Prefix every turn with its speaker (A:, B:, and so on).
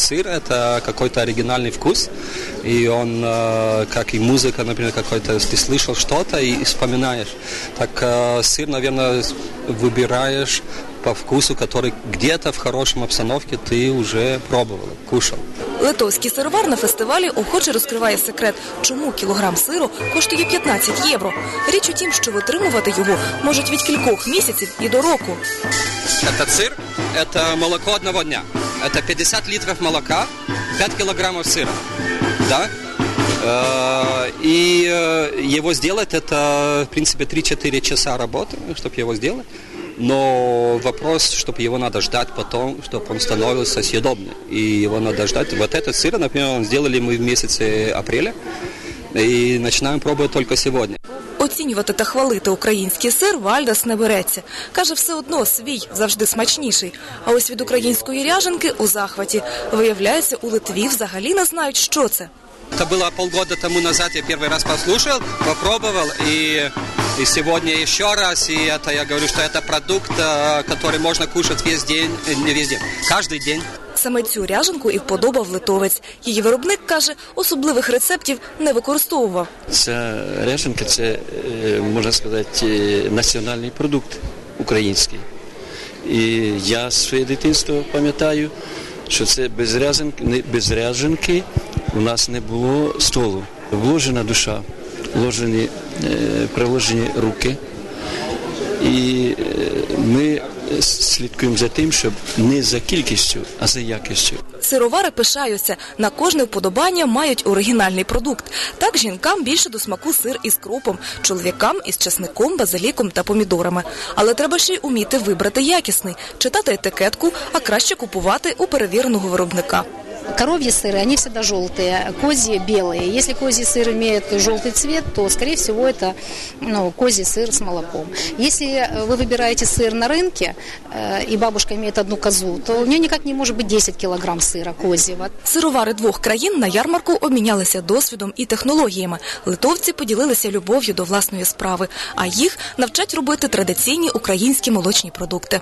A: сыр это какой-то оригинальный вкус, и он, э, как и музыка, например, какой-то, ты слышал что-то и вспоминаешь. Так э, сыр, наверное, выбираешь по вкусу, который где-то в хорошем обстановке ты уже пробовал, кушал.
B: Литовський сировар на фестивалі охоче розкриває секрет, чому кілограм сиру коштує 15 євро. Річ у тім, що витримувати його можуть від кількох місяців і до року.
A: Этот сыр – это молоко одного дня. Это 50 литров молока, 5 килограммов сыра. Да? Э, И э, его сделать это, в принципе, 3-4 часа работы, чтобы его сделать. Но вопрос, чтобы его надо ждать потом, чтобы он становился съедобным. И его надо ждать. Вот этот сыр, например, сделали мы в месяце апреля. И начинаем пробовать только сегодня.
B: Оцінювати та хвалити український сир Вальдас не береться. Каже, все одно свій завжди смачніший. А ось від української ряженки у захваті. Виявляється, у Литві взагалі не знають, що це.
A: Это было полгода тому назад, я первый раз послушал, попробовал, и, и сегодня еще раз, и это я говорю, что это продукт, э, который можно кушать весь день, э, не весь день, каждый день.
B: Саме цю ряженку і вподобав литовець. Її виробник каже, особливих рецептів не використовував.
C: Ця ряженка це, е, можна сказати, е, національний продукт український. І я своє дитинство пам'ятаю, що це без ряженки, без ряженки у нас не було столу. Вложена душа, вложені, е, приложені руки. І е, ми слідкуємо за тим, щоб не за кількістю, а за якістю.
B: Сировари пишаються. На кожне вподобання мають оригінальний продукт. Так жінкам більше до смаку сир із крупом, чоловікам із чесником, базиліком та помідорами. Але треба ще й уміти вибрати якісний, читати етикетку, а краще купувати у перевіреного виробника.
D: Коровьи сыры, они всегда желтые, козьи белые. Если козий сыр имеет желтый цвет, то, скорее всего, это ну, козий сыр с молоком. Если э, вы выбираете сыр на рынке, э, и бабушка имеет одну козу, то у нее никак не может быть 10 килограмм сыра козьего.
B: Сировари двох країн на ярмарку обмінялися досвідом і технологіями. Литовці поділилися любов'ю до власної справи, а їх навчать робити традиційні українські молочні продукти.